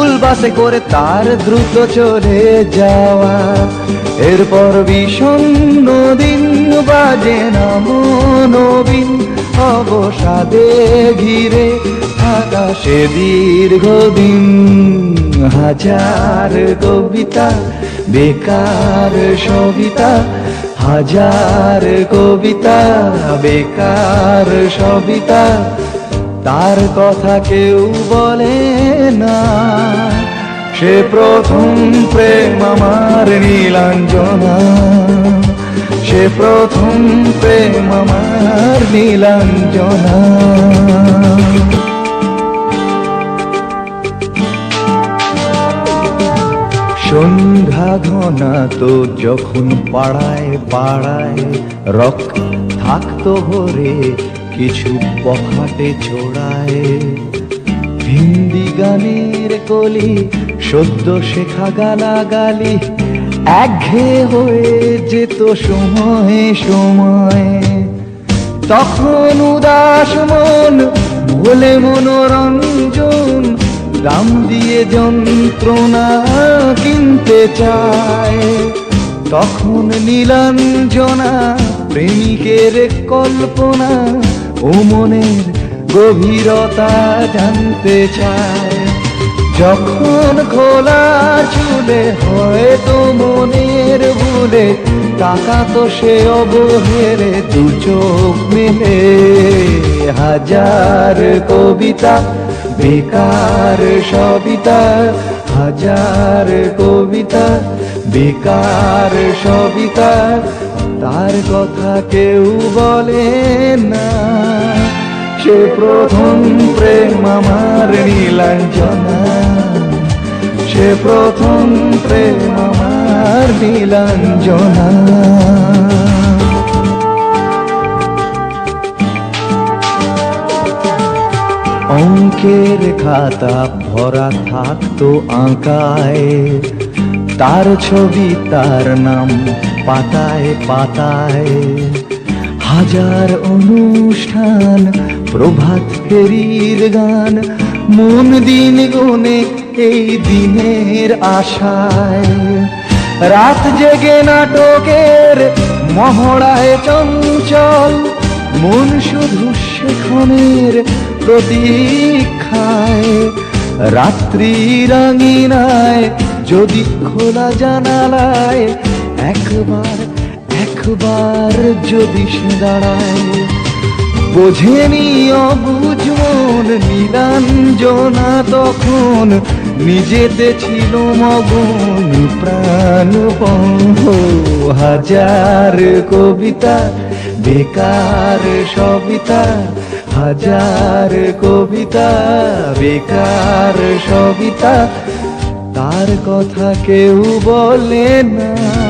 School বাসে করে তার দ্রুত চলে যাওয়া। এরপর বিষণ্ণ দিন বাজে না নবীন অবসাদে ঘিরে আকাশে দীর্ঘদিন হাজার কবিতা, বেকার সবিতা, হাজার কবিতা, বেকার সবিতা তার কথা কেউ বলে না। সে প্রথম প্রেম আমার নীলাঞ্জনা। সে প্রথম প্রেম আমার নীলাঞ্জনা। সন্ধ্যা ঘনা তো যখন পাড়ায় পাড়ায় রক থাকতো ভরে কিছু পখাটে ছোড়ায় হিন্দি গানের কলি, সদ্য শেখা গালাগালি একঘেয়ে হয়ে যেত সময়ে সময়ে। তখন উদাস মন, বলে মনোরঞ্জন দাম দিয়ে যন্ত্রণা কিনতে চায়। তখন নীলাঞ্জনা, প্রেমিকের কল্পনা ও মনের গভীরতা জানতে চায়, যখন খোলা চুলে হয়তো মনের ভুলে, টাকা তো সে অবহেলে, দু চোখ মেলে। হাজার কবিতা, বেকার সবিতা, হাজার কবিতা, বেকার সবিতা তার কথা কেউ বলে না। সে প্রথম প্রেম আমার নীলাঞ্জনা। সে প্রথম প্রেম আমার নীলাঞ্জনা। অঙ্কের খাতা ভরা থাকতো আঁকায়। তার ছবি তার নাম পাতায় পাতায় হাজার অনুষ্ঠান, প্রভাত ফেরির গান, মন দিন গুনে এই দিনের আশায়। রাত জেগে নাটকের মহড়ায় চঞ্চল, মন শুধু সেখনের প্রতীক্ষায়। রাত্রি রাঙিনায় যদি খোলা জানালায় একবার একবার যদি দাঁড়ায় বোঝেনি অবুঝ মন তখন নিজেতে ছিল মগন প্রাণ হাজার কবিতা, বেকার সবিতা, হাজার কবিতা, বেকার সবিতা, তার কথা কেউ বলে না।